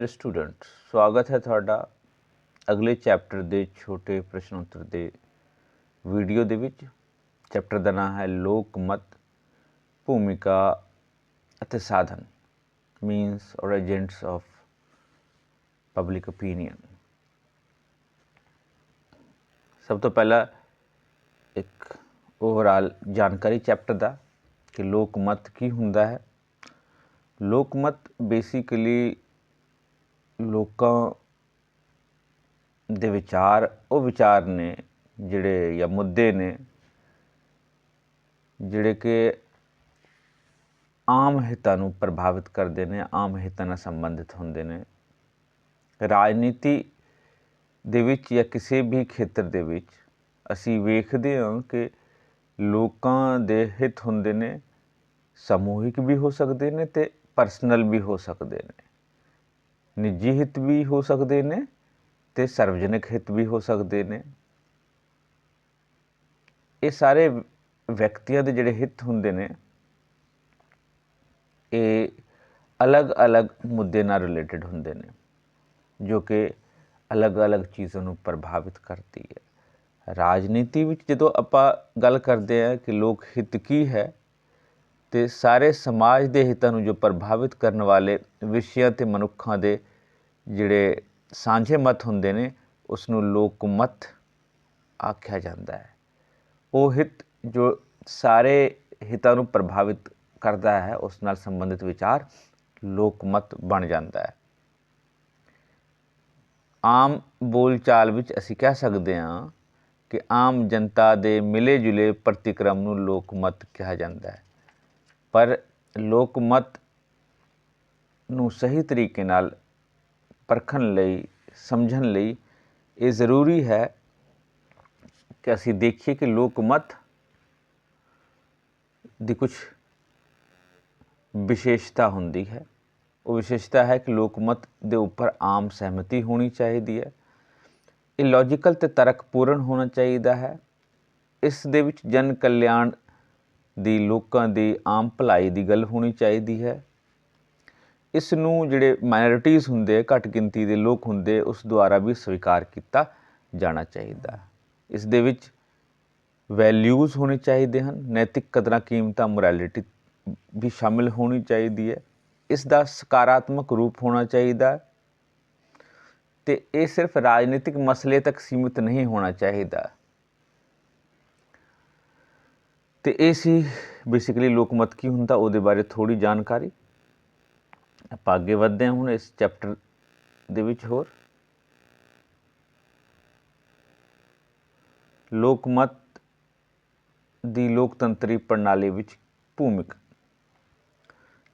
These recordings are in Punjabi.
ਸਟੂਡੈਂਟ ਸਵਾਗਤ ਹੈ ਤੁਹਾਡਾ ਅਗਲੇ ਚੈਪਟਰ ਦੇ ਛੋਟੇ ਪ੍ਰਸ਼ਨ ਉੱਤਰ ਦੇ ਵੀਡੀਓ ਦੇ ਵਿੱਚ। ਚੈਪਟਰ ਦਾ ਨਾਮ ਹੈ ਲੋਕ ਮਤ, ਭੂਮਿਕਾ ਅਤੇ ਸਾਧਨ ਮੀਨਸ ਔਰ ਏਜੰਟਸ ਆਫ ਪਬਲਿਕ ਓਪੀਨੀਅਨ ਸਭ ਤੋਂ ਪਹਿਲਾਂ ਇੱਕ ਓਵਰਆਲ ਜਾਣਕਾਰੀ ਚੈਪਟਰ ਦਾ ਕਿ ਲੋਕ ਮਤ ਕੀ ਹੁੰਦਾ ਹੈ। ਲੋਕ ਮਤ ਬੇਸਿਕਲੀ ਲੋਕਾਂ ਦੇ ਵਿਚਾਰ, ਉਹ ਵਿਚਾਰ ਨੇ ਜਿਹੜੇ, ਜਾਂ ਮੁੱਦੇ ਨੇ, ਜਿਹੜੇ ਕਿ ਆਮ ਹਿੱਤਾਂ ਨੂੰ ਪ੍ਰਭਾਵਿਤ ਕਰਦੇ ਨੇ, ਆਮ ਹਿੱਤਾਂ ਨਾਲ ਸੰਬੰਧਿਤ ਹੁੰਦੇ ਨੇ। ਰਾਜਨੀਤੀ ਦੇ ਵਿੱਚ ਜਾਂ ਕਿਸੇ ਵੀ ਖੇਤਰ ਦੇ ਵਿੱਚ ਅਸੀਂ ਵੇਖਦੇ ਹਾਂ ਕਿ ਲੋਕਾਂ ਦੇ ਹਿੱਤ ਹੁੰਦੇ ਨੇ, ਸਮੂਹਿਕ ਵੀ ਹੋ ਸਕਦੇ ਨੇ ਤੇ ਪਰਸਨਲ ਵੀ ਹੋ ਸਕਦੇ ਨੇ। ਨਿੱਜੀ ਹਿੱਤ ਵੀ ਹੋ ਸਕਦੇ ਨੇ ਤੇ ਸਰਵਜਨਿਕ ਹਿੱਤ ਵੀ ਹੋ ਸਕਦੇ ਨੇ। ਇਹ ਸਾਰੇ ਵਿਅਕਤੀਆਂ ਦੇ ਜਿਹੜੇ ਹਿੱਤ ਹੁੰਦੇ ਨੇ, ਇਹ ਅਲੱਗ-ਅਲੱਗ ਮੁੱਦੇ ਨਾਲ ਰਿਲੇਟਡ ਹੁੰਦੇ ਨੇ, ਜੋ ਕਿ ਅਲੱਗ-ਅਲੱਗ ਚੀਜ਼ਾਂ ਨੂੰ ਪ੍ਰਭਾਵਿਤ ਕਰਦੀ ਹੈ। ਰਾਜਨੀਤੀ ਵਿੱਚ ਜਦੋਂ ਆਪਾਂ ਗੱਲ ਕਰਦੇ ਹਾਂ ਕਿ ਲੋਕ ਹਿੱਤ ਕੀ ਹੈ ਤੇ ਸਾਰੇ ਸਮਾਜ ਦੇ ਹਿੱਤਾਂ ਨੂੰ ਜੋ ਪ੍ਰਭਾਵਿਤ ਕਰਨ ਵਾਲੇ ਵਿਸ਼ਿਆਂ ਤੇ ਮਨੁੱਖਾਂ ਦੇ ਜਿਹੜੇ ਸਾਂਝੇ ਮਤ ਹੁੰਦੇ ਨੇ ਉਸ ਨੂੰ ਲੋਕ ਮਤ ਆਖਿਆ ਜਾਂਦਾ ਹੈ। ਉਹ ਹਿੱਤ ਜੋ ਸਾਰੇ ਹਿੱਤਾਂ ਨੂੰ ਪ੍ਰਭਾਵਿਤ ਕਰਦਾ ਹੈ, ਉਸ ਨਾਲ ਸੰਬੰਧਿਤ ਵਿਚਾਰ ਲੋਕ ਮਤ ਬਣ ਜਾਂਦਾ ਹੈ। ਆਮ ਬੋਲਚਾਲ ਵਿੱਚ ਅਸੀਂ ਕਹਿ ਸਕਦੇ ਹਾਂ ਕਿ ਆਮ ਜਨਤਾ ਦੇ ਮਿਲੇ ਜੁਲੇ ਪ੍ਰਤੀਕਰਮ ਨੂੰ ਲੋਕ ਮਤ ਕਿਹਾ ਜਾਂਦਾ ਹੈ। ਪਰ ਲੋਕ ਮਤ ਨੂੰ ਸਹੀ ਤਰੀਕੇ ਨਾਲ ਪਰਖਣ ਲਈ, ਸਮਝਣ ਲਈ ਇਹ ਜ਼ਰੂਰੀ ਹੈ ਕਿ ਅਸੀਂ ਦੇਖੀਏ ਕਿ ਲੋਕ ਮਤ ਦੀ ਕੁਝ ਵਿਸ਼ੇਸ਼ਤਾ ਹੁੰਦੀ ਹੈ। ਉਹ ਵਿਸ਼ੇਸ਼ਤਾ ਹੈ ਕਿ ਲੋਕ ਮਤ ਦੇ ਉੱਪਰ ਆਮ ਸਹਿਮਤੀ ਹੋਣੀ ਚਾਹੀਦੀ ਹੈ। ਇਹ ਲੌਜੀਕਲ ਤੇ ਤਰਕਪੂਰਨ ਹੋਣਾ ਚਾਹੀਦਾ ਹੈ। ਇਸ ਦੇ ਵਿੱਚ ਜਨ ਕਲਿਆਣ ਦੀ ਲੋਕਾਂ ਦੀ ਆਮ ਭਲਾਈ ਦੀ ਗੱਲ ਹੋਣੀ ਚਾਹੀਦੀ ਹੈ। ਇਸ ਨੂੰ ਜਿਹੜੇ ਮਾਈਨੋਰਿਟੀਜ਼ ਹੁੰਦੇ, ਘੱਟ ਗਿਣਤੀ ਦੇ ਲੋਕ ਹੁੰਦੇ, ਉਸ ਦੁਆਰਾ ਵੀ ਸਵੀਕਾਰ ਕੀਤਾ ਜਾਣਾ ਚਾਹੀਦਾ। ਇਸ ਦੇ ਵਿੱਚ ਵੈਲਿਊਜ਼ ਹੋਣੇ ਚਾਹੀਦੇ ਹਨ, ਨੈਤਿਕ ਕਦਰਾਂ ਕੀਮਤਾਂ ਮੋਰੈਲਿਟੀ ਵੀ ਸ਼ਾਮਿਲ ਹੋਣੀ ਚਾਹੀਦੀ ਹੈ। ਇਸ ਦਾ ਸਕਾਰਾਤਮਕ ਰੂਪ ਹੋਣਾ ਚਾਹੀਦਾ ਤੇ ਇਹ ਸਿਰਫ ਰਾਜਨੀਤਿਕ ਮਸਲੇ ਤੱਕ ਸੀਮਿਤ ਨਹੀਂ ਹੋਣਾ ਚਾਹੀਦਾ। ਤੇ ਇਹ ਸੀ ਬੇਸਿਕਲੀ ਲੋਕਮਤ ਕੀ ਹੁੰਦਾ, ਉਹਦੇ ਬਾਰੇ ਥੋੜੀ ਜਾਣਕਾਰੀ। ਆਪਾਂ ਅੱਗੇ ਵਧਦੇ ਹਾਂ ਹੁਣ ਇਸ ਚੈਪਟਰ ਦੇ ਵਿੱਚ ਹੋਰ। ਲੋਕਮਤ ਦੀ ਲੋਕਤੰਤਰੀ ਪ੍ਰਣਾਲੀ ਵਿੱਚ ਭੂਮਿਕਾ।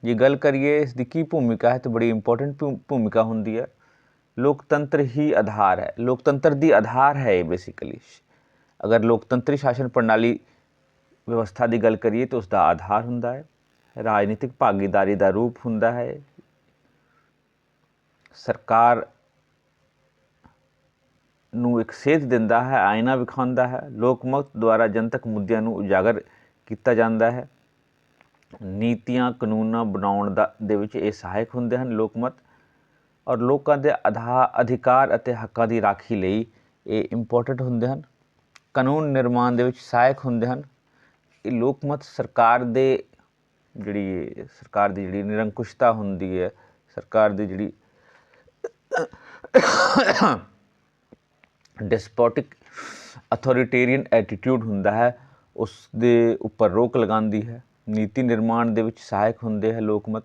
ਜੇ ਗੱਲ ਕਰੀਏ ਇਸ ਦੀ ਕੀ ਭੂਮਿਕਾ ਹੈ, ਤਾਂ ਬੜੀ ਇੰਪੋਰਟੈਂਟ ਭੂਮਿਕਾ ਹੁੰਦੀ ਹੈ। ਲੋਕਤੰਤਰ ਹੀ ਆਧਾਰ ਹੈ। ਲੋਕਤੰਤਰ ਦੀ ਆਧਾਰ ਹੈ ਇਹ ਬੇਸਿਕਲੀ ਅਗਰ ਲੋਕਤੰਤਰੀ ਸ਼ਾਸਨ ਪ੍ਰਣਾਲੀ ਵਿਵਸਥਾ ਦੀ ਗੱਲ ਕਰੀਏ ਤਾਂ ਉਸ ਦਾ ਆਧਾਰ ਹੁੰਦਾ ਹੈ। ਰਾਜਨੀਤਿਕ ਭਾਗੀਦਾਰੀ ਦਾ ਰੂਪ ਹੁੰਦਾ ਹੈ। ਸਰਕਾਰ ਨੂੰ ਇੱਕ ਸੇਧ ਦਿੰਦਾ ਹੈ, ਆਇਨਾ ਵਿਖਾਉਂਦਾ ਹੈ। ਲੋਕਮਤ ਦੁਆਰਾ ਜਨਤਕ ਮੁੱਦਿਆਂ ਨੂੰ ਉਜਾਗਰ ਕੀਤਾ ਜਾਂਦਾ ਹੈ। ਨੀਤੀਆਂ, ਕਾਨੂੰਨਾਂ ਬਣਾਉਣ ਦਾ ਦੇ ਵਿੱਚ ਇਹ ਸਹਾਇਕ ਹੁੰਦੇ ਹਨ ਲੋਕਮਤ। ਔਰ ਲੋਕਾਂ ਦੇ ਆਧਾ ਅਧਿਕਾਰ ਅਤੇ ਹੱਕਾਂ ਦੀ ਰਾਖੀ ਲਈ ਇਹ ਇੰਪੋਰਟੈਂਟ ਹੁੰਦੇ ਹਨ। ਕਾਨੂੰਨ ਨਿਰਮਾਣ ਦੇ ਵਿੱਚ ਸਹਾਇਕ ਹੁੰਦੇ ਹਨ। ਇਹ ਲੋਕਮਤ ਸਰਕਾਰ ਦੇ ਜਿਹੜੀ ਸਰਕਾਰ ਦੀ ਜਿਹੜੀ ਨਿਰੰਕੁਸ਼ਤਾ ਹੁੰਦੀ ਹੈ, ਸਰਕਾਰ ਦੀ ਜਿਹੜੀ ਡਿਸਪੋਟਿਕ ਅਥਾਰਟੇਰੀਅਨ ਐਟੀਟਿਊਡ ਹੁੰਦਾ ਹੈ, ਉਸ ਦੇ ਉੱਪਰ ਰੋਕ ਲਗਾਉਂਦੀ ਹੈ, ਨੀਤੀ ਨਿਰਮਾਣ ਦੇ ਵਿੱਚ ਸਹਾਇਕ ਹੁੰਦੇ ਹੈ ਲੋਕਮਤ,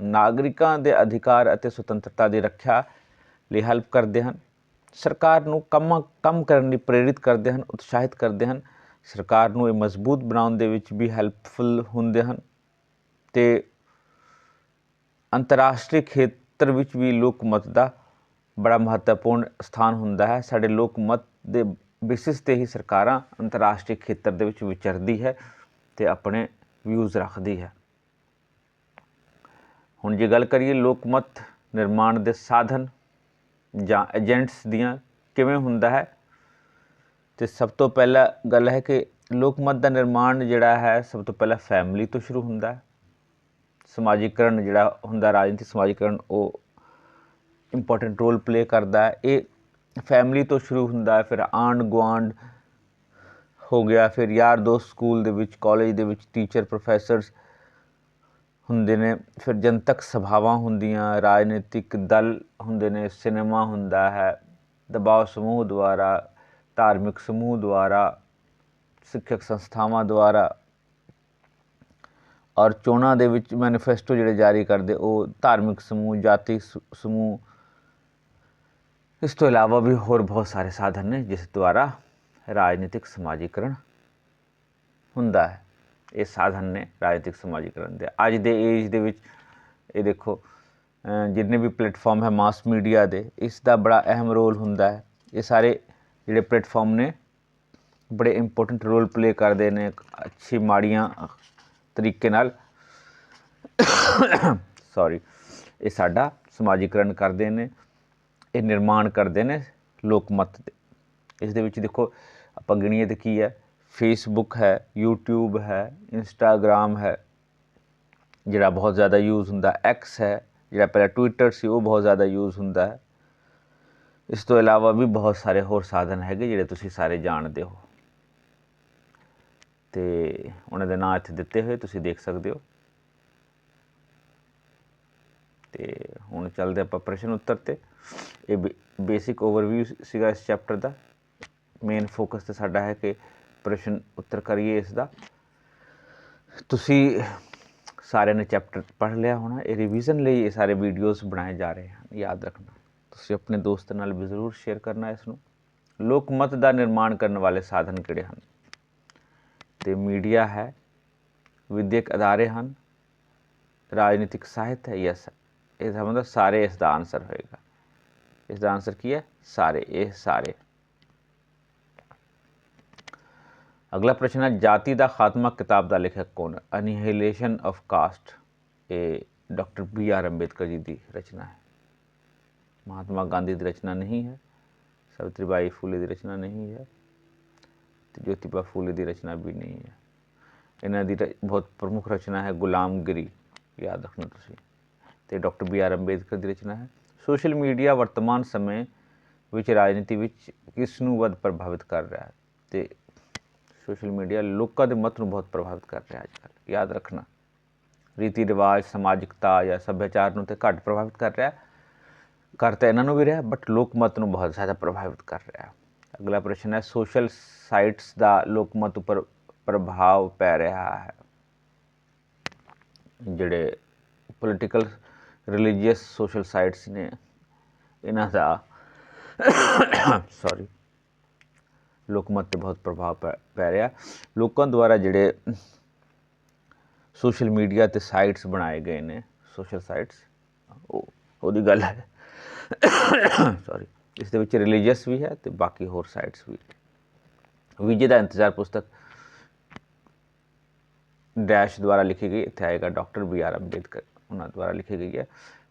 ਨਾਗਰਿਕਾਂ ਦੇ ਅਧਿਕਾਰ ਅਤੇ ਸੁਤੰਤਰਤਾ ਦੀ ਰੱਖਿਆ ਲਈ ਹੈਲਪ ਕਰਦੇ ਹਨ, ਸਰਕਾਰ ਨੂੰ ਕੰਮ ਕੰਮ ਕਰਨ ਲਈ ਪ੍ਰੇਰਿਤ ਕਰਦੇ ਹਨ, ਉਤਸ਼ਾਹਿਤ ਕਰਦੇ ਹਨ ਸਰਕਾਰ ਨੂੰ ਇਹ ਮਜ਼ਬੂਤ ਬਣਾਉਣ ਦੇ ਵਿੱਚ ਵੀ ਹੈਲਪਫੁਲ ਹੁੰਦੇ ਹਨ ਤੇ ਅੰਤਰਰਾਸ਼ਟਰੀ ਖੇਤਰ ਵਿੱਚ ਵੀ ਲੋਕ ਲੋਕਮਤ ਦਾ ਬੜਾ ਮਹੱਤਵਪੂਰਨ ਸਥਾਨ ਹੁੰਦਾ ਹੈ। ਸਾਡੇ ਲੋਕ ਲੋਕਮਤ ਦੇ ਬੇਸਿਸ ਤੇ ਹੀ ਸਰਕਾਰਾਂ ਅੰਤਰਰਾਸ਼ਟਰੀ ਖੇਤਰ ਦੇ ਵਿੱਚ ਵਿਚਰਦੀ ਹੈ ਤੇ ਆਪਣੇ ਵਿਊਜ਼ ਰੱਖਦੀ ਹੈ। ਹੁਣ ਜੇ ਗੱਲ ਕਰੀਏ ਲੋਕ ਲੋਕਮਤ ਨਿਰਮਾਣ ਦੇ ਸਾਧਨ ਜਾਂ ਏਜੰਟਸ ਦੀਆਂ ਕਿਵੇਂ ਹੁੰਦਾ ਹੈ ਅਤੇ ਸਭ ਤੋਂ ਪਹਿਲਾਂ ਗੱਲ ਹੈ ਕਿ ਲੋਕ ਲੋਕਮਤ ਦਾ ਨਿਰਮਾਣ ਜਿਹੜਾ ਹੈ, ਸਭ ਤੋਂ ਪਹਿਲਾਂ ਫੈਮਿਲੀ ਤੋਂ ਸ਼ੁਰੂ ਹੁੰਦਾ ਸਮਾਜੀਕਰਨ ਜਿਹੜਾ ਹੁੰਦਾ, ਰਾਜਨੀਤਿਕ ਸਮਾਜੀਕਰਨ, ਉਹ ਇੰਪੋਰਟੈਂਟ ਰੋਲ ਪਲੇ ਕਰਦਾ ਇਹ ਫੈਮਿਲੀ ਤੋਂ ਸ਼ੁਰੂ ਹੁੰਦਾ ਫਿਰ ਆਂਢ ਗੁਆਂਢ ਹੋ ਗਿਆ, ਫਿਰ ਯਾਰ ਦੋਸਤ ਸਕੂਲ ਦੇ ਵਿੱਚ ਕਾਲਜ ਦੇ ਵਿੱਚ ਟੀਚਰ ਪ੍ਰੋਫੈਸਰਸ ਹੁੰਦੇ ਨੇ। ਫਿਰ ਜਨਤਕ ਸਭਾਵਾਂ ਹੁੰਦੀਆਂ, ਰਾਜਨੀਤਿਕ ਦਲ ਹੁੰਦੇ ਨੇ ਸਿਨੇਮਾ ਹੁੰਦਾ ਹੈ, ਦਬਾਅ ਸਮੂਹ ਦੁਆਰਾ ਧਾਰਮਿਕ ਸਮੂਹ ਦੁਆਰਾ, ਸਿੱਖਿਅਕ ਸੰਸਥਾਵਾਂ ਦੁਆਰਾ ਔਰ ਚੋਣਾਂ ਦੇ ਵਿੱਚ ਮੈਨੀਫੈਸਟੋ ਜਿਹੜੇ ਜਾਰੀ ਕਰਦੇ, ਉਹ ਧਾਰਮਿਕ ਸਮੂਹ, ਜਾਤੀ ਸਮੂਹ, ਇਸ ਤੋਂ ਇਲਾਵਾ ਵੀ ਹੋਰ ਬਹੁਤ ਸਾਰੇ ਸਾਧਨ ਨੇ ਜਿਸ ਦੁਆਰਾ ਰਾਜਨੀਤਿਕ ਸਮਾਜੀਕਰਨ ਹੁੰਦਾ ਹੈ। ਇਹ ਸਾਧਨ ਨੇ ਰਾਜਨੀਤਿਕ ਸਮਾਜੀਕਰਨ ਦੇ। ਅੱਜ ਦੇ ਏਜ ਦੇ ਵਿੱਚ ਇਹ ਦੇਖੋ ਜਿੰਨੇ ਵੀ ਪਲੇਟਫਾਰਮ ਹੈ ਮਾਸ ਮੀਡੀਆ ਦੇ, ਇਸ ਦਾ ਬੜਾ ਅਹਿਮ ਰੋਲ ਹੁੰਦਾ ਹੈ। ਇਹ ਸਾਰੇ ਜਿਹੜੇ ਪਲੇਟਫਾਰਮ ਨੇ, ਬੜੇ ਇੰਪੋਰਟੈਂਟ ਰੋਲ ਪਲੇ ਕਰਦੇ ਨੇ ਅੱਛੀ ਮਾੜੀਆਂ ਤਰੀਕੇ ਨਾਲ। ਸੌਰੀ ਇਹ ਸਾਡਾ ਸਮਾਜੀਕਰਨ ਕਰਦੇ ਨੇ, ਇਹ ਨਿਰਮਾਣ ਕਰਦੇ ਨੇ ਲੋਕ ਲੋਕਮਤ ਦੇ। ਇਸ ਦੇ ਵਿੱਚ ਦੇਖੋ, ਆਪਾਂ ਗਿਣੀਏ ਤੇ ਕੀ ਹੈ? ਫੇਸਬੁੱਕ ਹੈ, YouTube ਹੈ ਇੰਸਟਾਗ੍ਰam ਹੈ, ਜਿਹੜਾ ਬਹੁਤ ਜ਼ਿਆਦਾ ਯੂਜ਼ ਹੁੰਦਾ ਐਕਸ ਹੈ, ਜਿਹੜਾ ਪਹਿਲਾਂ ਟਵਿੱਟਰ ਸੀ, ਉਹ ਬਹੁਤ ਜ਼ਿਆਦਾ ਯੂਜ਼ ਹੁੰਦਾ ਹੈ। ਇਸ ਤੋਂ ਇਲਾਵਾ ਵੀ ਬਹੁਤ ਸਾਰੇ ਹੋਰ ਸਾਧਨ ਹੈਗੇ ਜਿਹੜੇ ਤੁਸੀਂ ਸਾਰੇ ਜਾਣਦੇ ਹੋ। ਤੇ ਉਹਨਾਂ ਦੇ ਨਾਂ ਇੱਥੇ ਦਿੱਤੇ ਹੋਏ ਤੁਸੀਂ ਦੇਖ ਸਕਦੇ ਹੋ। ਤੇ ਹੁਣ ਚੱਲਦੇ ਆਪਾਂ ਪ੍ਰਸ਼ਨ ਉੱਤਰ ਤੇ। ਇਹ ਬੇਸਿਕ ਓਵਰਵਿਊ ਸੀਗਾ ਇਸ ਚੈਪਟਰ ਦਾ। ਮੇਨ ਫੋਕਸ ਤੇ ਸਾਡਾ ਹੈ ਕਿ ਪ੍ਰਸ਼ਨ ਉੱਤਰ ਕਰੀਏ ਇਸ ਦਾ। ਤੁਸੀਂ ਸਾਰਿਆਂ ਨੇ ਚੈਪਟਰ ਪੜ੍ਹ ਲਿਆ ਹੋਣਾ। ਇਹ ਰਿਵੀਜ਼ਨ ਲਈ ਇਹ ਸਾਰੇ ਵੀਡੀਓਜ਼ ਬਣਾਏ ਜਾ ਰਹੇ ਹਨ। ਯਾਦ ਰੱਖਣਾ। ਤੁਸੀਂ ਆਪਣੇ ਦੋਸਤ ਨਾਲ ਵੀ ਜ਼ਰੂਰ ਸ਼ੇਅਰ ਕਰਨਾ ਇਸ ਨੂੰ ਲੋਕ ਮਤ ਦਾ ਨਿਰਮਾਣ ਕਰਨ ਵਾਲੇ ਸਾਧਨ ਕਿਹੜੇ ਹਨ? ਤੇ ਮੀਡੀਆ ਹੈ, ਵਿਦਿਅਕ ਅਦਾਰੇ ਹਨ, ਰਾਜਨੀਤਿਕ ਸਾਹਿਤ ਹੈ ਯੈਸ ਇਹਦਾ ਮਤਲਬ ਸਾਰੇ ਇਸ ਦਾ ਆਨਸਰ ਹੋਏਗਾ। ਇਸ ਦਾ ਆਨਸਰ ਕੀ ਹੈ? ਸਾਰੇ, ਇਹ ਸਾਰੇ। ਅਗਲਾ ਪ੍ਰਸ਼ਨ ਹੈ, ਜਾਤੀ ਦਾ ਖਾਤਮਾ ਕਿਤਾਬ ਦਾ ਲੇਖਕ ਕੌਣ ਹੈ? ਆਫ ਕਾਸਟ ਇਹ doctor B R Ambedkar ji ਦੀ ਰਚਨਾ ਹੈ। ਮਹਾਤਮਾ ਗਾਂਧੀ ਦੀ ਰਚਨਾ ਨਹੀਂ ਹੈ ਸਾਵਿਤਰੀਬਾਈ ਫੂਲੇ ਦੀ ਰਚਨਾ ਨਹੀਂ ਹੈ ਤੇ ਜੋਤੀਬਾ ਫੂਲੇ ਦੀ ਰਚਨਾ ਵੀ ਨਹੀਂ ਹੈ ਇਹਨਾਂ ਦੀ ਰ- ਬਹੁਤ ਪ੍ਰਮੁੱਖ ਰਚਨਾ ਹੈ ਗੁਲਾਮਗਿਰੀ ਯਾਦ ਰੱਖਣਾ ਤੁਸੀਂ ਤੇ ਡਾਕਟਰ ਬੀ ਆਰ ਅੰਬੇਦਕਰ ਦੀ ਰਚਨਾ ਹੈ ਸੋਸ਼ਲ ਮੀਡੀਆ ਵਰਤਮਾਨ ਸਮੇਂ ਵਿੱਚ ਰਾਜਨੀਤੀ ਵਿੱਚ ਕਿਸ ਨੂੰ ਵੱਧ ਪ੍ਰਭਾਵਿਤ ਕਰ ਰਿਹਾ ਹੈ ਤੇ ਸੋਸ਼ਲ ਮੀਡੀਆ ਲੋਕਾਂ ਦੇ ਮਤ ਨੂੰ ਬਹੁਤ ਪ੍ਰਭਾਵਿਤ ਕਰ ਰਿਹਾ ਹੈ ਅੱਜ ਕੱਲ੍ਹ ਯਾਦ ਰੱਖਣਾ ਰੀਤੀ ਰਿਵਾਜ ਸਮਾਜਿਕਤਾ ਜਾਂ ਸੱਭਿਆਚਾਰ ਨੂੰ ਤੇ ਘੱਟ ਪ੍ਰਭਾਵਿਤ ਕਰ ਰਿਹਾ ਹੈ ਕਰ ਤਾਂ ਇਹਨਾਂ ਨੂੰ ਵੀ ਰਿਹਾ ਬਟ ਲੋਕ ਮਤ ਨੂੰ ਬਹੁਤ ਜ਼ਿਆਦਾ ਪ੍ਰਭਾਵਿਤ ਕਰ ਰਿਹਾ। ਅਗਲਾ ਪ੍ਰਸ਼ਨ ਹੈ ਸੋਸ਼ਲ ਸਾਈਟਸ ਦਾ ਲੋਕ ਮਤ ਉੱਪਰ ਪ੍ਰਭਾਵ ਪੈ ਰਿਹਾ ਹੈ। ਜਿਹੜੇ ਪੋਲੀਟੀਕਲ ਰਿਲੀਜੀਅਸ ਸੋਸ਼ਲ ਸਾਈਟਸ ਨੇ, ਇਹਨਾਂ ਦਾ ਸੌਰੀ ਲੋਕਮਤ ਤੇ ਬਹੁਤ ਪ੍ਰਭਾਵ ਪੈ- ਪੈ ਰਿਹਾ। ਲੋਕਾਂ ਦੁਆਰਾ ਜਿਹੜੇ ਸੋਸ਼ਲ ਮੀਡੀਆ ਤੇ ਸਾਈਟਸ ਬਣਾਏ ਗਏ ਨੇ ਸੋਸ਼ਲ ਸਾਈਟਸ ਉਹ, ਉਹਦੀ ਗੱਲ ਹੈ ਸੌਰੀ ਇਸ ਦੇ ਵਿੱਚ ਰਿਲੀਜੀਅਸ ਵੀ ਹੈ ਤੇ ਬਾਕੀ ਹੋਰ ਸਾਈਡਸ ਵੀ ਵਿਜੇ ਦਾ ਇੰਤਜ਼ਾਰ ਪੁਸਤਕ ਡੈਸ਼ ਦੁਆਰਾ ਲਿਖੀ ਗਈ, ਇੱਥੇ ਆਏਗਾ ਡਾਕਟਰ ਬੀ ਆਰ ਅੰਬੇਦਕਰ, ਉਹਨਾਂ ਦੁਆਰਾ ਲਿਖੀ ਗਈ ਹੈ।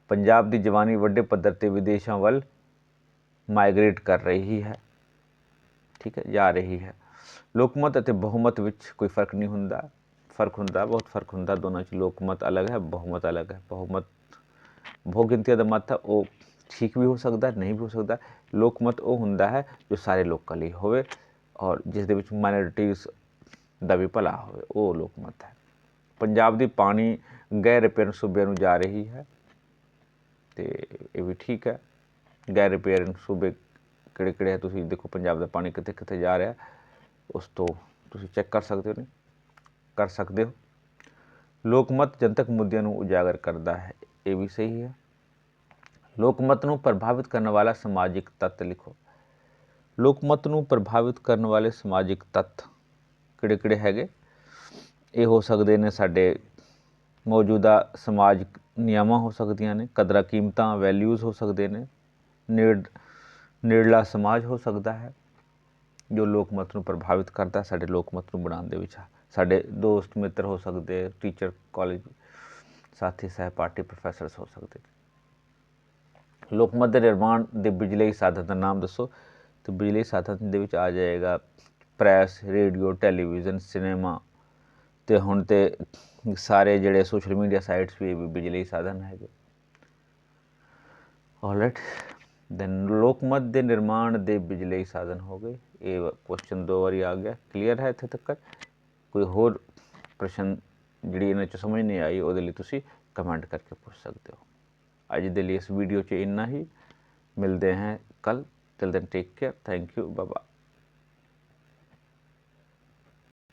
ਪੰਜਾਬ ਦੀ ਜਵਾਨੀ ਵੱਡੇ ਪੱਧਰ ਤੇ ਵਿਦੇਸ਼ਾਂ ਵੱਲ ਮਾਈਗ੍ਰੇਟ ਕਰ ਰਹੀ ਹੈ। ਠੀਕ ਹੈ, ਜਾ ਰਹੀ ਹੈ। ਲੋਕਮਤ ਅਤੇ ਬਹੁਮਤ ਵਿੱਚ ਕੋਈ ਫ਼ਰਕ ਨਹੀਂ ਹੁੰਦਾ। ਫ਼ਰਕ ਹੁੰਦਾ, ਬਹੁਤ ਫ਼ਰਕ ਹੁੰਦਾ। ਦੋਨਾਂ 'ਚ ਲੋਕਮਤ ਅਲੱਗ ਹੈ, ਬਹੁਮਤ ਅਲੱਗ ਹੈ। ਬਹੁਮਤ ਬਹੁ ਗਿਣਤੀ ਦਾ ਮਤ ਹੈ, ਉਹ ਠੀਕ ਵੀ ਹੋ ਸਕਦਾ, ਨਹੀਂ ਵੀ ਹੋ ਸਕਦਾ। ਲੋਕਮਤ ਉਹ ਹੁੰਦਾ ਹੈ ਜੋ ਸਾਰੇ ਲੋਕਾਂ ਲਈ ਹੋਵੇ ਔਰ ਜਿਸ ਦੇ ਵਿੱਚ ਮਾਈਨੋਰਿਟੀਜ਼ ਦਾ ਵੀ ਭਲਾ ਹੋਵੇ, ਉਹ ਲੋਕਮਤ ਹੈ। ਪੰਜਾਬ ਦੀ ਪਾਣੀ ਗੈਰ ਰਿਪੇਅਰ ਸੂਬਿਆਂ ਨੂੰ ਜਾ ਰਹੀ ਹੈ ਤੇ ਇਹ ਵੀ ਠੀਕ ਹੈ। ਗੈਰ ਰਿਪੇਅਰ ਸੂਬੇ ਕਿਹੜੇ ਕਿਹੜੇ ਹੈ? ਤੁਸੀਂ ਦੇਖੋ ਪੰਜਾਬ ਦਾ ਪਾਣੀ ਕਿੱਥੇ ਕਿੱਥੇ ਜਾ ਰਿਹਾ, ਉਸ ਤੋਂ ਤੁਸੀਂ ਚੈੱਕ ਕਰ ਸਕਦੇ ਹੋ ਨੇ ਕਰ ਸਕਦੇ ਹੋ। ਲੋਕਮਤ ਜਨਤਕ ਮੁੱਦਿਆਂ ਨੂੰ ਉਜਾਗਰ ਕਰਦਾ ਹੈ, ਇਹ ਵੀ ਸਹੀ ਹੈ। ਲੋਕਮਤ ਨੂੰ ਪ੍ਰਭਾਵਿਤ ਕਰਨ ਵਾਲਾ ਸਮਾਜਿਕ ਤੱਤ ਲਿਖੋ ਲੋਕਮਤ ਨੂੰ ਪ੍ਰਭਾਵਿਤ ਕਰਨ ਵਾਲੇ ਸਮਾਜਿਕ ਤੱਤ ਕਿਹੜੇ ਕਿਹੜੇ ਹੈਗੇ ਇਹ ਹੋ ਸਕਦੇ ਨੇ ਸਾਡੇ ਮੌਜੂਦਾ ਸਮਾਜਿਕ ਨਿਯਮਾਂ ਹੋ ਸਕਦੀਆਂ ਨੇ ਕਦਰਾਂ ਕੀਮਤਾਂ ਵੈਲਿਊਜ਼ ਹੋ ਸਕਦੇ ਨੇ ਨੇੜ ਨੇੜਲਾ ਸਮਾਜ ਹੋ ਸਕਦਾ ਹੈ ਜੋ ਲੋਕਮਤ ਨੂੰ ਪ੍ਰਭਾਵਿਤ ਕਰਦਾ ਸਾਡੇ ਲੋਕਮਤ ਨੂੰ ਬਣਾਉਣ ਦੇ ਵਿੱਚ ਸਾਡੇ ਦੋਸਤ ਮਿੱਤਰ ਹੋ ਸਕਦੇ ਟੀਚਰ ਕਾਲਜ ਸਾਥੀ ਸਹਿਪਾਠੀ ਪ੍ਰੋਫੈਸਰਸ ਹੋ ਸਕਦੇ ਨੇ ਲੋਕਮਤ ਦੇ ਨਿਰਮਾਣ ਦੇ ਬਿਜਲੀ ਸਾਧਨ ਦਾ ਨਾਮ ਦੱਸੋ। ਤੇ ਬਿਜਲੀ ਸਾਧਨ ਦੇ ਵਿੱਚ ਆ ਜਾਏਗਾ ਪ੍ਰੈਸ, ਰੇਡੀਓ, ਟੈਲੀਵਿਜ਼ਨ, ਸਿਨੇਮਾ। ਤੇ ਹੁਣ ਤੇ ਸਾਰੇ ਜਿਹੜੇ ਸੋਸ਼ਲ ਮੀਡੀਆ ਸਾਈਟਸ ਵੀ ਇਹ ਬਿਜਲੀ ਸਾਧਨ ਹੈਗੇ। ਆਲਰਾਈਟ ਦੈਨ ਲੋਕਮਤ ਦੇ ਨਿਰਮਾਣ ਦੇ ਬਿਜਲੀ ਸਾਧਨ ਹੋ ਗਏ। ਇਹ ਕੁਐਸਚਨ ਦੋ ਵਾਰੀ ਆ ਗਿਆ। ਕਲੀਅਰ ਹੈ ਇੱਥੇ ਤੱਕ? ਕੋਈ ਹੋਰ ਪ੍ਰਸ਼ਨ ਜਿਹੜੀ ਇਹਨਾਂ ਚ ਸਮਝ ਨਹੀਂ ਆਈ, ਉਹਦੇ ਲਈ ਤੁਸੀਂ ਕਮੈਂਟ ਕਰਕੇ ਪੁੱਛ ਸਕਦੇ ਹੋ। ਅੱਜ ਦੇ ਲਈ ਇਸ ਵੀਡੀਓ 'ਚ ਇੰਨਾ ਹੀ। ਮਿਲਦੇ हैं कल till then take care thank you Baba